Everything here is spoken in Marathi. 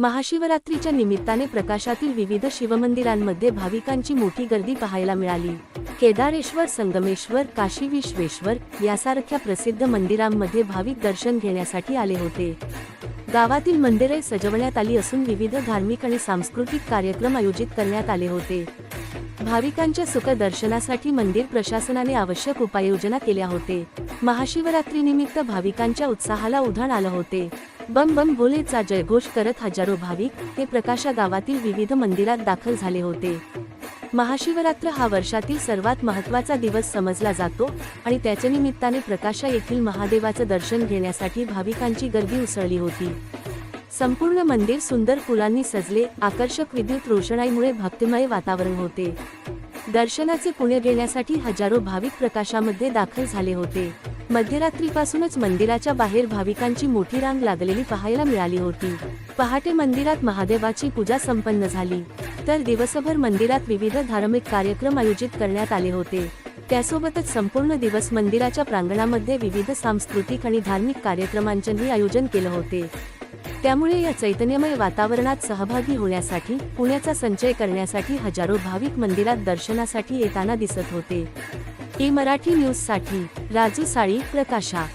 महाशिवरात्रीच्या निमित्ताने प्रकाशातील विविध शिवमंदिरांमध्ये भाविकांची मोठी गर्दी पाहायला मिळाली. केदारेश्वर संगमेश्वर काशी विश्वेश्वर यासारख्या प्रसिद्ध मंदिरांमध्ये भाविक दर्शन घेण्यासाठी आले होते. गावातील मंदिरे सजवण्यात आली असून विविध धार्मिक आणि सांस्कृतिक कार्यक्रम आयोजित करण्यात आले होते. भाविकांच्या सुख दर्शनासाठी मंदिर प्रशासनाने आवश्यक उपाययोजना केल्या होते. महाशिवरात्रीनिमित्त भाविकांच्या उत्साहाला उधाण आलं होते. बम बम भोलेचा जयघोष करत हजारो भाविक हे प्रकाशा गावातील विविध मंदिरात दाखल झाले होते. महाशिवरात्र हा वर्षातील सर्वात महत्त्वाचा दिवस समजला जातो आणि त्याच्या निमित्ताने प्रकाशा येथील महादेवाचं दर्शन घेण्यासाठी भाविकांची गर्दी उसळली होती. संपूर्ण मंदिर सुंदर फुलांनी सजले. आकर्षक विद्युत रोषणाईमुळे भक्तिमय वातावरण होते. दर्शनाचे पुणे घेण्यासाठी हजारो भाविक प्रकाशामध्ये दाखल झाले होते. मध्यरात्रीपासूनच मंदिराच्या बाहेर भाविकांची मोठी रांग लागलेली पाहायला मिळाली होती. पहाटे मंदिरात महादेवाची पूजा संपन्न झाली. तर दिवसभर मंदिरात विविध धार्मिक कार्यक्रम आयोजित करण्यात आले होते. त्यासोबतच संपूर्ण दिवस मंदिराच्या प्रांगणामध्ये विविध सांस्कृतिक आणि धार्मिक कार्यक्रमांचेही आयोजन केलं होते. त्यामुळे या चैतन्यमय वातावरणात सहभागी होण्यासाठी पुण्याचा संचय करण्यासाठी हजारो भाविक मंदिरात दर्शनासाठी येताना दिसत होते. ई मराठी न्यूजसाठी राजू साळी प्रकाशा.